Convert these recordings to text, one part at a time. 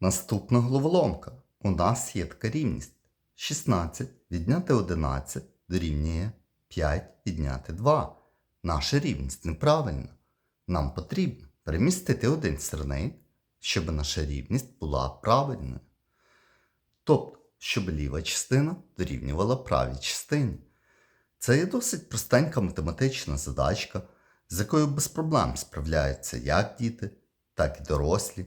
Наступна головоломка. У нас є така рівність. 16 відняти 11 дорівнює 5 відняти 2. Наша рівність неправильна. Нам потрібно перемістити один сірник, щоб наша рівність була правильною. Тобто, щоб ліва частина дорівнювала правій частині. Це є досить простенька математична задачка, з якою без проблем справляються як діти, так і дорослі.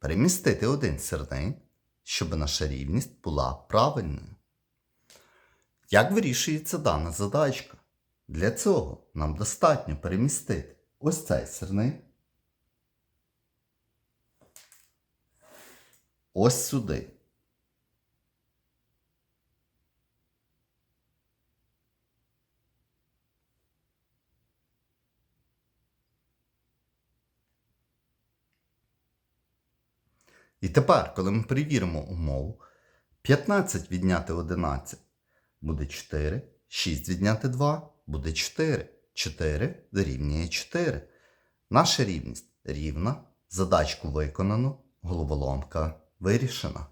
перемістити один сірник, щоб наша рівність була правильною. Як вирішується дана задачка? Для цього нам достатньо перемістити ось цей сірник ось сюди. І тепер, коли ми перевіримо умову, 15 відняти 11 буде 4, 6 відняти 2 буде 4. 4 дорівнює 4. Наша рівність рівна, задачку виконано, головоломка вирішена.